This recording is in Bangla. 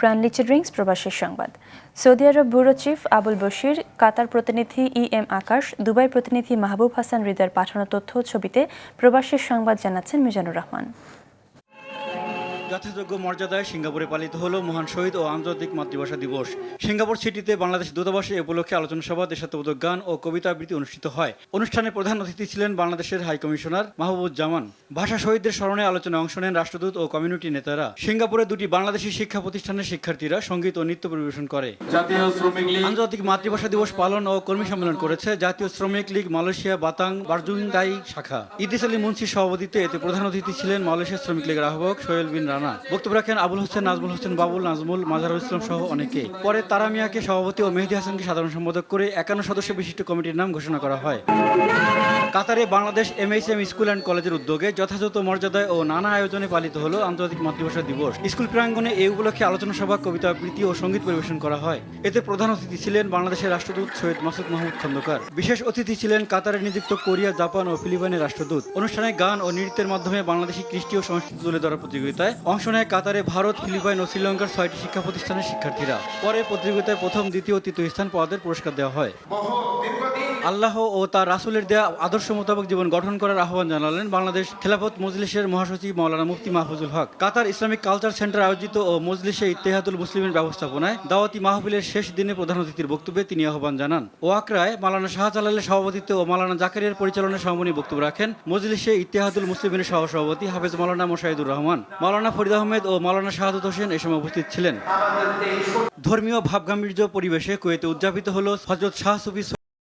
প্রাণলিচে ড্রিঙ্কস প্রবাসের সংবাদ। Saudi Arab bureau chief Abul Bashir, Qatar প্রতিনিধি ই এম আকাশ, দুবাই প্রতিনিধি মাহবুব হাসান হৃদয়ের পাঠানো তথ্য ছবিতে প্রবাসের সংবাদ জানাচ্ছেন মিজানুর রহমান। যথাযোগ্য মর্যাদায় সিঙ্গাপুরে পালিত হলো মহান শহীদ ও আন্তর্জাতিক মাতৃভাষা দিবস। সিঙ্গাপুর সিটিতে বাংলাদেশ দূতাবাসে এ উপলক্ষে আলোচনা সভা দেশাত্মবোধক গান ও কবিতা আবৃত্তি অনুষ্ঠিত হয়। অনুষ্ঠানে প্রধান অতিথি ছিলেন বাংলাদেশের হাই কমিশনার মাহবুবুজ্জামান। ভাষা শহীদদের স্মরণে আলোচনায় অংশ নেন রাষ্ট্রদূত ও কমিউনিটি নেতারা। সিঙ্গাপুরে দুটি বাংলাদেশি শিক্ষা প্রতিষ্ঠানের শিক্ষার্থীরা সংগীত ও নৃত্য পরিবেশন করে। জাতীয় আন্তর্জাতিক মাতৃভাষা দিবস পালন ও কর্মী সম্মেলন করেছে জাতীয় শ্রমিক লীগ মালয়েশিয়া বাতাং বারজুইংদাই শাখা। ইদিস আলী মুন্সির সভাপতিত্বে এতে প্রধান অতিথি ছিলেন মালয়েশিয়া শ্রমিক লীগের আহ্বায়ক সোহেল বিন রানা। বক্তব্য রাখেন আবুল হোসেন, নাজমুল হোসেন, বাবুল, নাজমুল, মাজারুল ইসলাম সহ অনেকে। পরে তারা মিয়াকে সভাপতি ও মেহেদি হাসানকে সাধারণ সম্পাদক করে একান্ন সদস্য বিশিষ্ট কমিটির নাম ঘোষণা করা হয়। কাতারে বাংলাদেশ এমএসএম স্কুল অ্যান্ড কলেজের উদ্যোগে যথাযথ মর্যাদায় ও নানা আয়োজনে পালিত হলো আন্তর্জাতিক মাতৃভাষা দিবস। স্কুল প্রাঙ্গণে এই উপলক্ষে আলোচনা সভা, কবিতা আবৃত্তি ও সংগীত পরিবেশন করা হয়। এতে প্রধান অতিথি ছিলেন বাংলাদেশের রাষ্ট্রদূত সৈয়দ মাসুদ মাহমুদ খন্দকার। বিশেষ অতিথি ছিলেন কাতারে নিযুক্ত কোরিয়া, জাপান ও ফিলিপাইনের রাষ্ট্রদূত। অনুষ্ঠানে গান ও নৃত্যের মাধ্যমে বাংলাদেশি কৃষ্টি ও সংস্কৃতি তুলে ধরার প্রতিযোগিতায় অংশ নেয় কাতারে ভারত, ফিলিপাইন ও শ্রীলঙ্কার ছয়টি শিক্ষা প্রতিষ্ঠানের শিক্ষার্থীরা। পরে প্রতিযোগিতায় প্রথম, দ্বিতীয় তৃতীয় স্থান পাওয়াদের পুরস্কার দেওয়া হয়। আল্লাহ ও তার রাসূলের দেয়া আদর্শ মোতাবেক জীবন গঠন করার আহ্বান জানালেন বাংলাদেশ খেলাফত মজলিসের মহাসচিব Maulana Mufti Mahfuzul Haque. Qatar Islamic culture centre আয়োজিত ও মজলিসে ইত্তেহাদুল মুসলিমের ব্যবস্থাপনায় দাওয়াতি মাহফিলের শেষ দিনে প্রধান অতিথির বক্তব্যে তিনি আহ্বান জানান। ওয়াকরায় মাওলানা শাহজালালের সভাপতিত্বে ও মালানা জাকারিয়ার পরিচালনায় সভাপনী বক্তব্য রাখেন মজলিসে ইত্তেহাদুল মুসলিমের সহসভাপতি হাফেজ মাওলানা মোশাহিদুর রহমান। মাওলানা ফরিদ আহমেদ ও মাওলানা শাহাদুত হোসেন এই সময় উপস্থিত ছিলেন। ধর্মীয় ভাবগাম্ভীর্য পরিবেশে কুয়েতে উদযাপিত হল হজরত শাহ সুফি